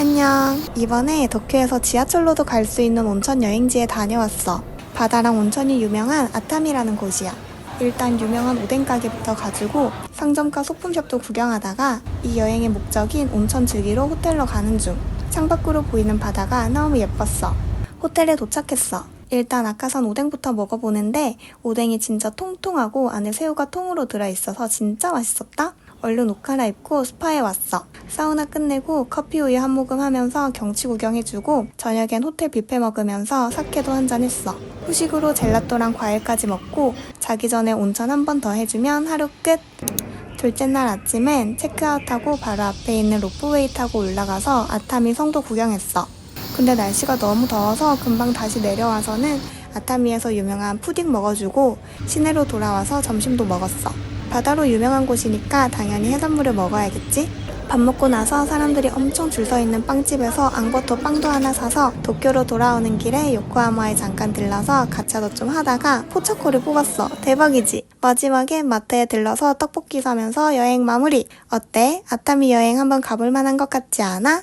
안녕. 이번에 도쿄에서 지하철로도 갈 수 있는 온천 여행지에 다녀왔어. 바다랑 온천이 유명한 아타미라는 곳이야. 일단 유명한 오뎅 가게부터 가지고 상점과 소품샵도 구경하다가 이 여행의 목적인 온천 즐기러 호텔로 가는 중. 창밖으로 보이는 바다가 너무 예뻤어. 호텔에 도착했어. 일단 아까 산 오뎅부터 먹어보는데 오뎅이 진짜 통통하고 안에 새우가 통으로 들어있어서 진짜 맛있었다. 얼른 옷 갈아입고 스파에 왔어. 끝내고 커피 우유 한 모금 하면서 경치 구경해주고 저녁엔 호텔 뷔페 먹으면서 사케도 한 잔 했어. 후식으로 젤라또랑 과일까지 먹고 자기 전에 온천 한 번 더 해주면 하루 끝. 둘째 날 아침엔 체크아웃하고 바로 앞에 있는 로프웨이 타고 올라가서 아타미 성도 구경했어. 근데 날씨가 너무 더워서 금방 다시 내려와서는 아타미에서 유명한 푸딩 먹어주고 시내로 돌아와서 점심도 먹었어. 바다로 유명한 곳이니까 당연히 해산물을 먹어야겠지? 밥 먹고 나서 사람들이 엄청 줄 서 있는 빵집에서 앙버터 빵도 하나 사서 도쿄로 돌아오는 길에 요코하마에 잠깐 들러서 가차도 좀 하다가 포차코를 뽑았어. 대박이지? 마지막에 마트에 들러서 떡볶이 사면서 여행 마무리. 어때? 아타미 여행 한번 가볼 만한 것 같지 않아?